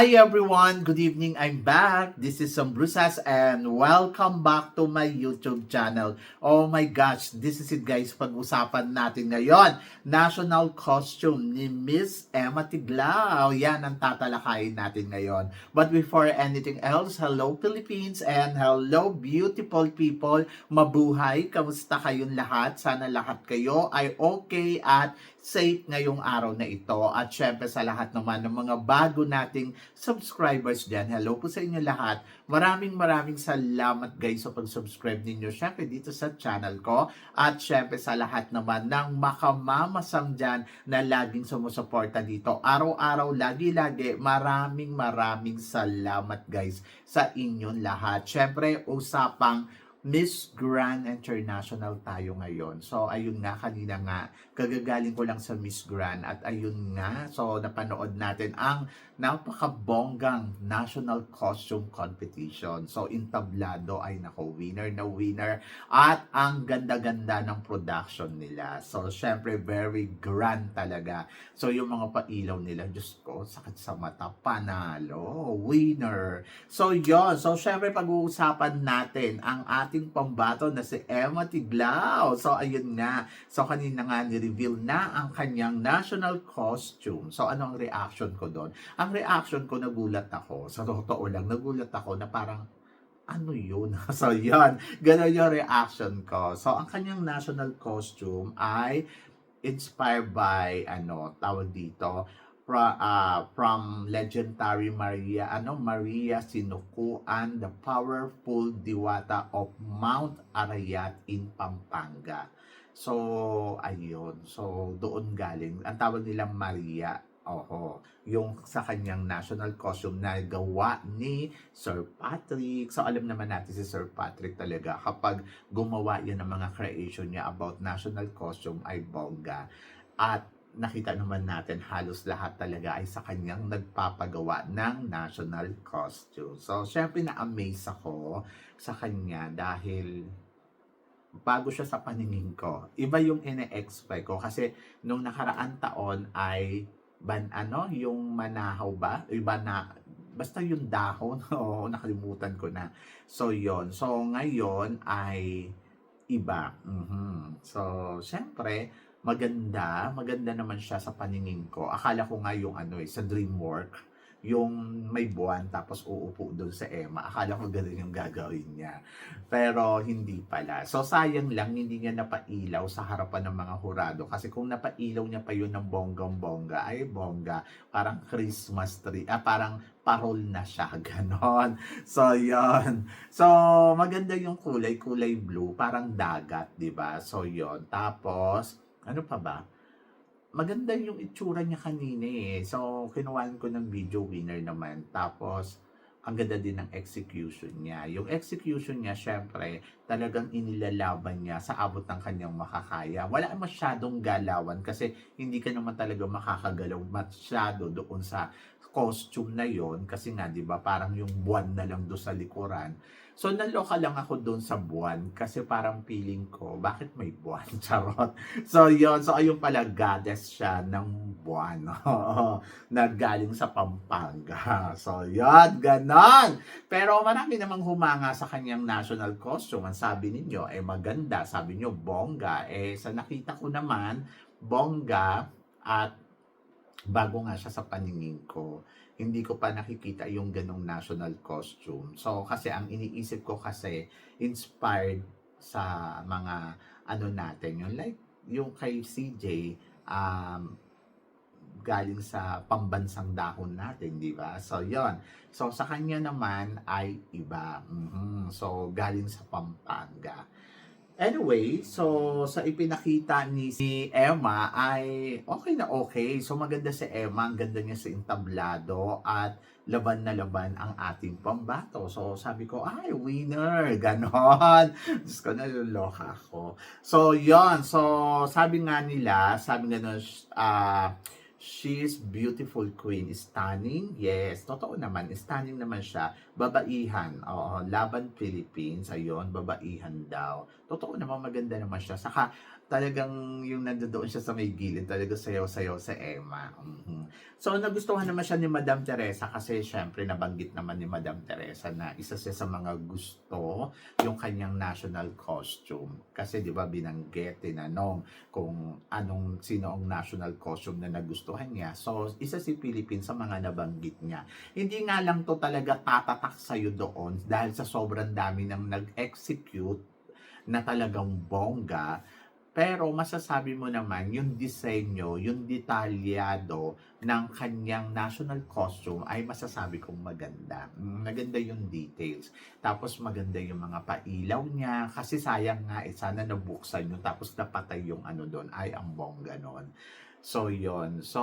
Hi everyone! Good evening. I'm back. This is Sam Brusas and welcome back to my YouTube channel. Oh my gosh, this is it guys. Pag-usapan natin ngayon. National costume ni Miss Emma Tiglao. Yan ang tatalakayin natin ngayon. But before anything else, hello Philippines and hello beautiful people. Mabuhay. Kamusta kayong lahat? Sana lahat kayo ay okay at safe ngayong araw na ito. At syempre sa lahat naman ng mga bago nating subscribers dyan. Hello po sa inyo lahat. Maraming maraming salamat guys sa pag-subscribe ninyo. Syempre dito sa channel ko. At syempre sa lahat naman ng makamamasang dyan na laging sumusuporta dito. Araw-araw, lagi-lagi. Maraming maraming salamat guys sa inyong lahat. Syempre usapang Miss Grand International tayo ngayon. So, ayun nga, kanina nga, kagagaling ko lang sa Miss Grand at ayun nga, so napanood natin ang napakabonggang National Costume Competition. So, intablado ay nako, winner na winner at ang ganda-ganda ng production nila. So, syempre, very grand talaga. So, yung mga pailaw nila, Diyos ko, sakit sa mata, panalo, winner. So, yon So, syempre, pag-uusapan natin ang ating pambato na si Emma Tiglao. So, ayun nga. So, kanina nga ni-reveal na ang kanyang national costume. So, ano ang reaction ko doon? Ang reaction ko, nagulat ako. Sa totoo lang, nagulat ako na parang, ano yun? so, yan. Ganon yung reaction ko. So, ang kanyang national costume ay inspired by, ano, tawag dito, fra, ah, from legendary Maria, ano, Maria Sinukuan, the powerful diwata of Mount Arayat in Pampanga. So, ayun. So, doon galing. Ang tawag nilang Maria. Oho. Yung sa kanyang national costume na gawa ni Sir Patrick. So, alam naman natin si Sir Patrick talaga kapag gumawa yan ng mga creation niya about national costume ay bongga. At nakita naman natin halos lahat talaga ay sa kanyang nagpapagawa ng national costume. So, syempre na-amaze ako sa kanya dahil bago siya sa paningin ko. Iba yung ine-expect ko kasi nung nakaraan taon ay ban ano yung manahaw ba? Iba na basta yung dahon o nakalimutan ko na. So yon. So ngayon ay iba. Mhm. So syempre maganda, maganda naman siya sa paningin ko. Akala ko nga yung ano eh, sa Dreamwork, yung may buwan tapos uupo doon sa Emma. Akala ko ganun yung gagawin niya. Pero hindi pala. So sayang lang hindi niya napailaw sa harapan ng mga hurado. Kasi kung napailaw niya pa yun ng bonggang-bongga, ay bongga. Parang Christmas tree. Ah, parang parol na siya. Ganon. So, yon So, maganda yung kulay. Kulay blue. Parang dagat, di ba So, yon Tapos, ano pa ba? Maganda yung itsura niya kanina eh. So, kinuhaan ko ng video winner naman. Tapos, ang ganda din ng execution niya. Yung execution niya, syempre, talagang inilalaban niya sa abot ng kanyang makakaya. Wala masyadong galawan kasi hindi ka naman talaga makakagalaw masyado doon sa costume na yon kasi nga 'di ba parang yung buwan na lang do sa likuran. So naloka lang ako doon sa buwan kasi parang feeling ko bakit may buwan charot. So yon so ayun pala goddess siya ng buwan na galing sa Pampanga. So yon ganon. Pero marami namang humanga sa kanyang national costume. Ang sabi ninyo eh maganda, sabi niyo bongga. Eh sa nakita ko naman bongga at bago nga siya sa paningin ko, hindi ko pa nakikita yung ganong national costume. So, kasi ang iniisip ko kasi, inspired sa mga ano natin, yung like, yung kay CJ, um, galing sa pambansang dahon natin, di ba? So, yon So, sa kanya naman ay iba. Mhm. So, galing sa Pampanga. Anyway, so sa ipinakita ni si Emma ay okay na okay. So maganda si Emma, ang ganda niya sa entablado at laban na laban ang ating pambato. So sabi ko, ay winner, ganon. Diyos ko, naluloka ako. So yon so sabi nga nila, sabi nga nun, ah, She's beautiful queen. Stunning? Yes. Totoo naman. Stunning naman siya. Babaihan. Oo. Laban Philippines. Ayun. Babaihan daw. Totoo naman maganda naman siya. Saka talagang yung nandoon siya sa may gilid, talaga sayaw-sayaw sa Emma. Mhm. So, nagustuhan naman siya ni Madam Teresa kasi syempre nabanggit naman ni Madam Teresa na isa siya sa mga gusto yung kanyang national costume. Kasi di ba binanggit, tinanong kung anong, sino ang national costume na nagustuhan niya. So, isa si Philippines sa mga nabanggit niya. Hindi nga lang to talaga tatatak sa'yo doon dahil sa sobrang dami nang nag-execute na talagang bongga. Pero masasabi mo naman, yung disenyo, yung detalyado ng kanyang national costume ay masasabi kong maganda. Maganda yung details. Tapos maganda yung mga pailaw niya. Kasi sayang nga, eh, sana nabuksan yun. Tapos napatay yung ano doon. Ay, ang bongga nun. So, yon So,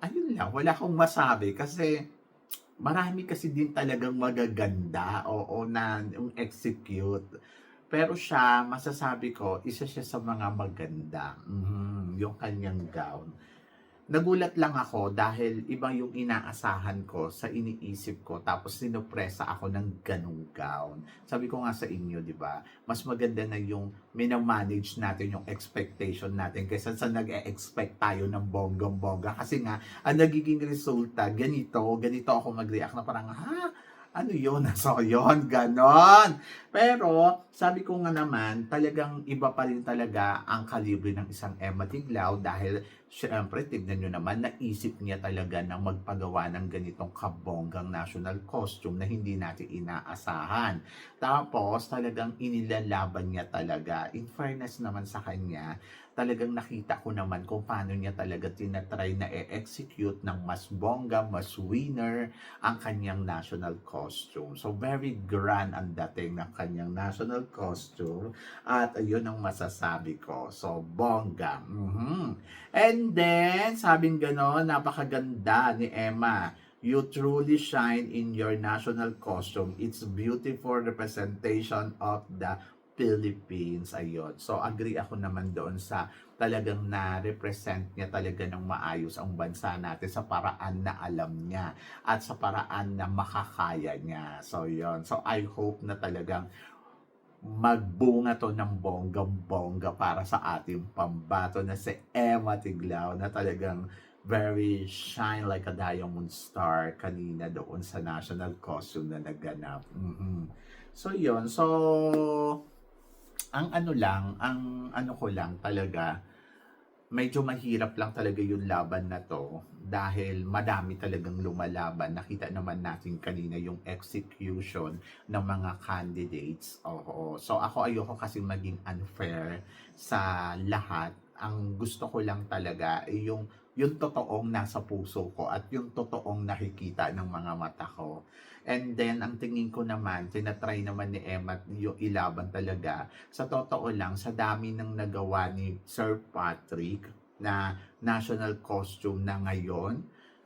ayun lang. Wala akong masabi kasi marami kasi din talagang magaganda. Oo, na execute. Pero siya, masasabi ko, isa siya sa mga maganda. Mhm, yung kanyang gown. Nagulat lang ako dahil iba yung inaasahan ko sa iniisip ko tapos sinupresa ako ng ganung gown. Sabi ko nga sa inyo, di ba? Mas maganda na yung minamanage natin yung expectation natin kaysa sa nag-e-expect tayo ng bonggang-bongga. Kasi nga, ang nagiging resulta, ganito, ganito ako mag-react na parang, ha? Ano yun? So, yun, ganon. Pero, sabi ko nga naman, talagang iba pa rin talaga ang kalibre ng isang Emma Tiglaw dahil, syempre, tignan nyo naman, naisip niya talaga na magpagawa ng ganitong kabonggang national costume na hindi natin inaasahan. Tapos, talagang inilalaban niya talaga. In fairness naman sa kanya, talagang nakita ko naman kung paano niya talaga tinatry na i-execute ng mas bongga, mas winner ang kanyang national costume. So, very grand ang dating ng kanyang national costume. At ayun ang masasabi ko. So, bongga. Mhm. And then, sabing gano'n, napakaganda ni Emma. You truly shine in your national costume. It's beautiful representation of the Philippines. Ayun. So, agree ako naman doon sa talagang na-represent niya talaga ng maayos ang bansa natin sa paraan na alam niya at sa paraan na makakaya niya. So, yon So, I hope na talagang magbunga to ng bonggang-bongga para sa ating pambato na si Emma Tiglao na talagang very shine like a diamond star kanina doon sa national costume na naganap. Mhm. So, yon So, ang ano lang, ang ano ko lang talaga, medyo mahirap lang talaga yung laban na to dahil madami talagang lumalaban. Nakita naman natin kanina yung execution ng mga candidates. Oo. So ako ayoko kasi maging unfair sa lahat. Ang gusto ko lang talaga ay yung yung totoong nasa puso ko at yung totoong nakikita ng mga mata ko. And then, ang tingin ko naman, tinatry naman ni Emma yung ilaban talaga. Sa totoo lang, sa dami ng nagawa ni Sir Patrick na national costume na ngayon,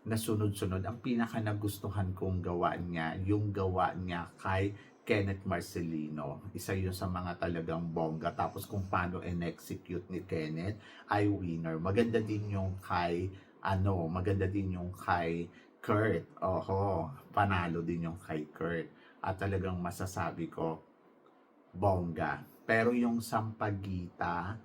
na sunod-sunod, ang pinaka nagustuhan kong gawa niya, yung gawa niya kay Kenneth Marcelino. Isa yun sa mga talagang bongga. Tapos kung paano in-execute ni Kenneth ay winner. Maganda din yung kay, ano, maganda din yung kay Kurt. Oho, panalo din yung kay Kurt. At talagang masasabi ko, bongga. Pero yung Sampagita,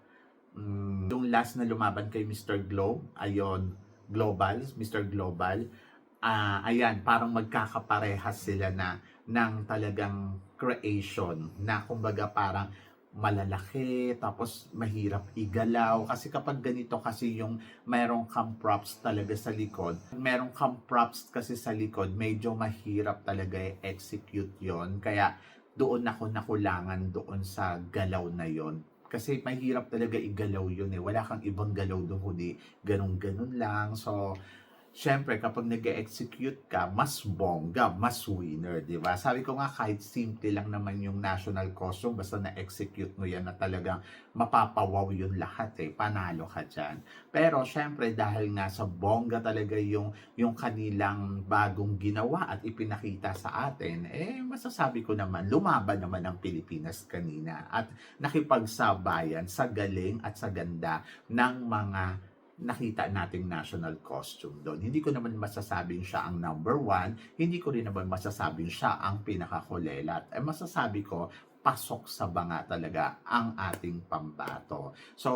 mm, yung last na lumaban kay Mr. Globe, ayon, Global, Mr. Global, ah ayan, parang magkakaparehas sila na ng talagang creation na kumbaga parang malalaki tapos mahirap igalaw. Kasi kapag ganito kasi yung merong cam props talaga sa likod merong cam props kasi sa likod medyo mahirap talaga i-execute yon kaya doon ako nakulangan doon sa galaw na yon kasi mahirap talaga igalaw yun eh. Wala kang ibang galaw doon kundi ganun ganun lang. So Siyempre, kapag nag execute ka, mas bongga, mas winner, di ba? Sabi ko nga, kahit simple lang naman yung national costume, basta na-execute mo yan na talagang mapapawaw yun lahat eh, panalo ka dyan. Pero, siyempre, dahil nga sa bongga talaga yung, yung kanilang bagong ginawa at ipinakita sa atin, eh, masasabi ko naman, lumaban naman ang Pilipinas kanina at nakipagsabayan sa galing at sa ganda ng mga nakita nating national costume doon. Hindi ko naman masasabing siya ang number one, hindi ko rin naman masasabing siya ang pinakakulelat. Eh, masasabi ko, pasok sa banga talaga ang ating pambato. So,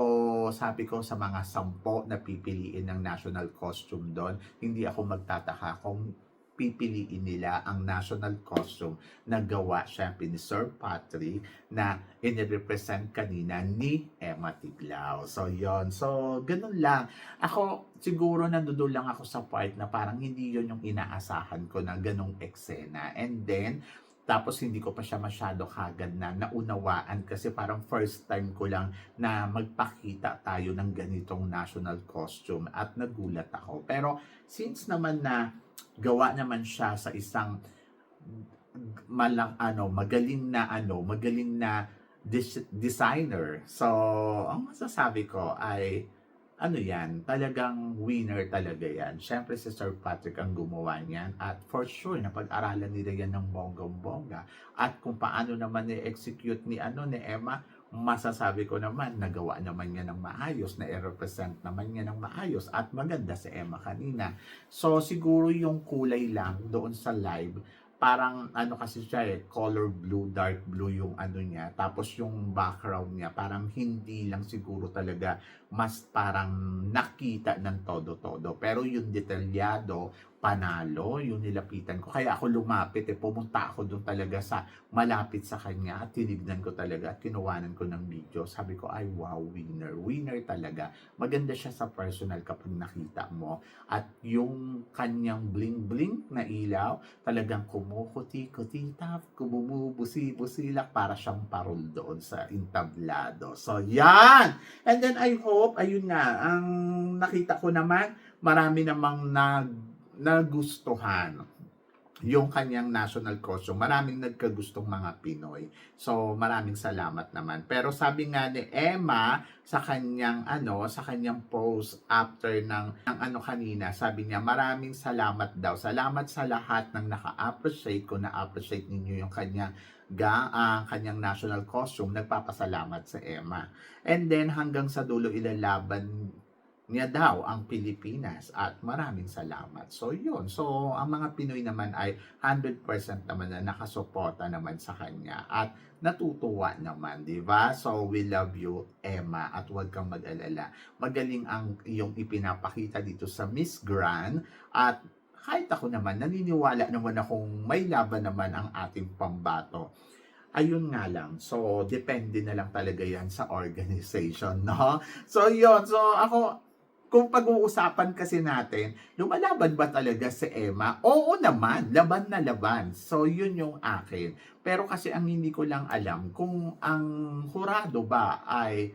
sabi ko sa mga sampo na pipiliin ng national costume doon, hindi ako magtataka kung pipiliin nila ang national costume na gawa syempre ni Sir Patrick na inirepresent kanina ni Emma Tiglao. So, yon So, ganun lang. Ako, siguro nandoon lang ako sa part na parang hindi yon yung inaasahan ko na ganung eksena. And then, tapos hindi ko pa siya masyado kagad na naunawaan kasi parang first time ko lang na magpakita tayo ng ganitong national costume at nagulat ako. Pero since naman na gawa naman siya sa isang malang ano, magaling na ano, magaling na dis- designer. So, ang masasabi ko ay ano yan, talagang winner talaga yan. Siyempre si Sir Patrick ang gumawa niyan at for sure na pag-aralan nila yan ng bonggang-bongga. At kung paano naman i-execute ni ano ni Emma, masasabi ko naman nagawa naman niya ng maayos, na i-represent naman niya ng maayos at maganda si Emma kanina. So siguro yung kulay lang doon sa live parang ano kasi siya eh, color blue, dark blue yung ano niya. Tapos yung background niya, parang hindi lang siguro talaga mas parang nakita ng todo-todo. Pero yung detalyado, panalo, yung nilapitan ko. Kaya ako lumapit eh, pumunta ako doon talaga sa malapit sa kanya at tinignan ko talaga at kinuwanan ko ng video. Sabi ko, ay wow, winner. Winner talaga. Maganda siya sa personal kapag nakita mo. At yung kanyang bling-bling na ilaw, talagang kumukuti-kuti tap, kumumubusi-busilak para siyang parol doon sa intablado. So, yan! And then I hope, ayun nga, ang nakita ko naman, marami namang nag nagustuhan yung kanyang national costume. Maraming nagkagustong mga Pinoy. So, maraming salamat naman. Pero sabi nga ni Emma sa kanyang ano, sa kanyang post after ng, ng ano kanina, sabi niya, maraming salamat daw. Salamat sa lahat ng naka-appreciate ko na appreciate ninyo yung kanyang ga, ah, kanyang national costume. Nagpapasalamat sa Emma. And then hanggang sa dulo ilalaban niya daw ang Pilipinas at maraming salamat. So yun. So ang mga Pinoy naman ay 100% naman na nakasuporta naman sa kanya at natutuwa naman, di ba? So we love you, Emma, at huwag kang mag-alala. Magaling ang iyong ipinapakita dito sa Miss Grand at kahit ako naman, naniniwala naman akong may laban naman ang ating pambato ayun nga lang. So, depende na lang talaga yan sa organization, no? So, yun. So, ako, kung pag-uusapan kasi natin, lumalaban ba talaga si Emma? Oo naman, laban na laban. So, yun yung akin. Pero kasi ang hindi ko lang alam kung ang hurado ba ay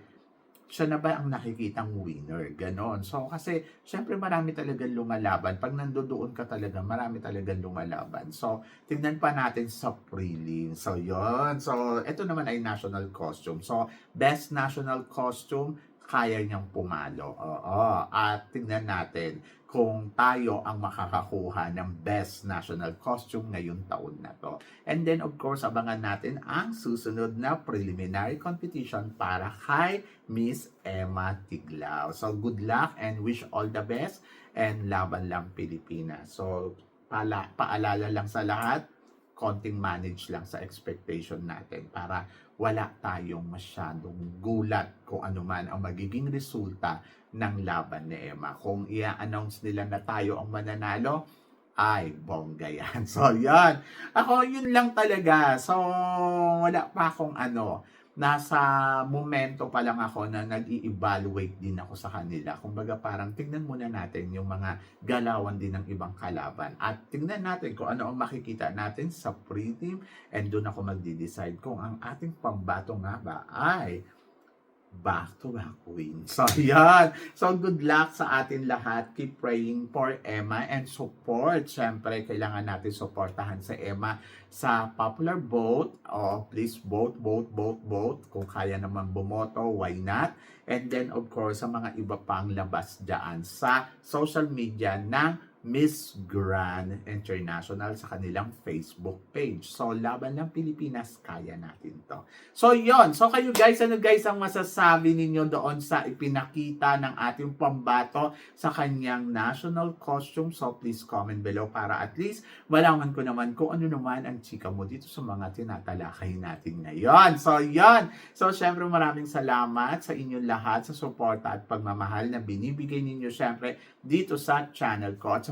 siya na ba ang nakikitang winner? Ganon. So, kasi, syempre marami talagang lumalaban. Pag nandoon ka talaga, marami talagang lumalaban. So, tignan pa natin sa prelim. So, yon So, ito naman ay national costume. So, best national costume, kaya niyang pumalo. Oo. At tingnan natin kung tayo ang makakakuha ng best national costume ngayong taon na to. And then of course, abangan natin ang susunod na preliminary competition para kay Miss Emma Tiglao. So good luck and wish all the best and laban lang Pilipinas. So pala, paalala lang sa lahat, konting manage lang sa expectation natin para wala tayong masyadong gulat kung ano man ang magiging resulta ng laban ni Emma. Kung i-announce nila na tayo ang mananalo, ay, bongga yan. So, yan. Ako, yun lang talaga. So, wala pa akong ano, nasa momento pa lang ako na nag-i-evaluate din ako sa kanila. Kumbaga parang tignan muna natin yung mga galawan din ng ibang kalaban. At tignan natin kung ano ang makikita natin sa pre-team and doon ako magdi-decide kung ang ating pambato nga ba ay back to back win. So, yan. So, good luck sa atin lahat. Keep praying for Emma and support. Siyempre, kailangan natin supportahan sa Emma sa popular vote. Oh, please vote, vote, vote, vote. Kung kaya naman bumoto, why not? And then, of course, sa mga iba pang labas dyan sa social media ng Miss Grand International sa kanilang Facebook page. So, laban ng Pilipinas, kaya natin to. So, yon So, kayo guys, ano guys ang masasabi ninyo doon sa ipinakita ng ating pambato sa kanyang national costume? So, please comment below para at least malaman ko naman kung ano naman ang chika mo dito sa mga tinatalakay natin ngayon. So, yon So, syempre maraming salamat sa inyong lahat sa suporta at pagmamahal na binibigay ninyo syempre dito sa channel ko. At sa